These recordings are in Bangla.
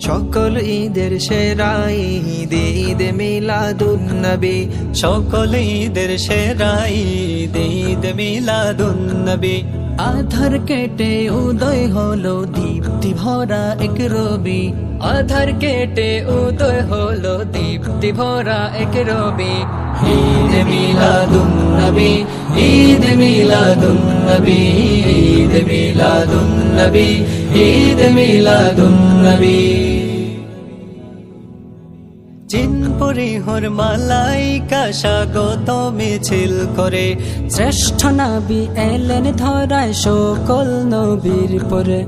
সকল ঈদের সেরা ঈদ ঈদ মিলাদুন নবী। সকল ঈদের সেরা ঈদ ঈদ মিলাদুন নবী। আধার কেটে উদয় হলো, দীপ্তি ভরা এক রবি। আধার কেটে উদয় হলো, দীপ্তি ভরা এক রবি। ঈদ মিলাদুন নবী, ঈদ মিলাদুন নবী, ঈদ মিলাদুন নবী, ঈদ মিলাদুন নবী চিন পরিহর মালাইকা স্বাগত মিছিল করে। শ্রেষ্ঠ নাবি এলেন ধরায় সকল নবীর পরে।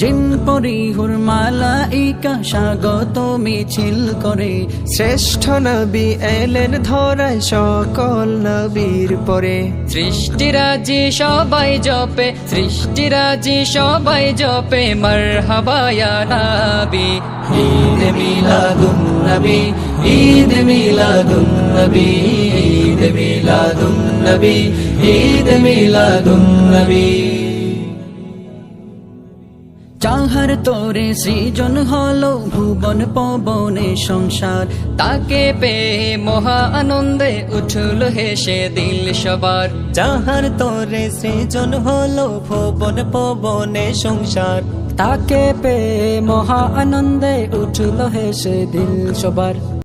জিন পরিহুর মালাইকা স্বাগত মিছিল করে। শ্রেষ্ঠ নবী এলেন ধরায় সকল নবীর পরে। সৃষ্টিরাজি সবাই জপে সৃষ্টিরাজি সবাই জপে মারহাবায়া নবী। ঈদ মিলাদুন নবী ঈদ মিলাদুন নবী ঈদ মিলাদুন নবী ঈদ মিলাদুন নবী। চাহার তোরে সৃজন হলো ভুবন পবনে সংসার। তাকে পেয়ে মহা আনন্দে উঠল হেসে দিল সবার। যাহার তোরে সৃজন হলো ভুবন পবনে সংসার। তাকে পেয়ে মহা আনন্দে উঠল হেসে দিল সবার।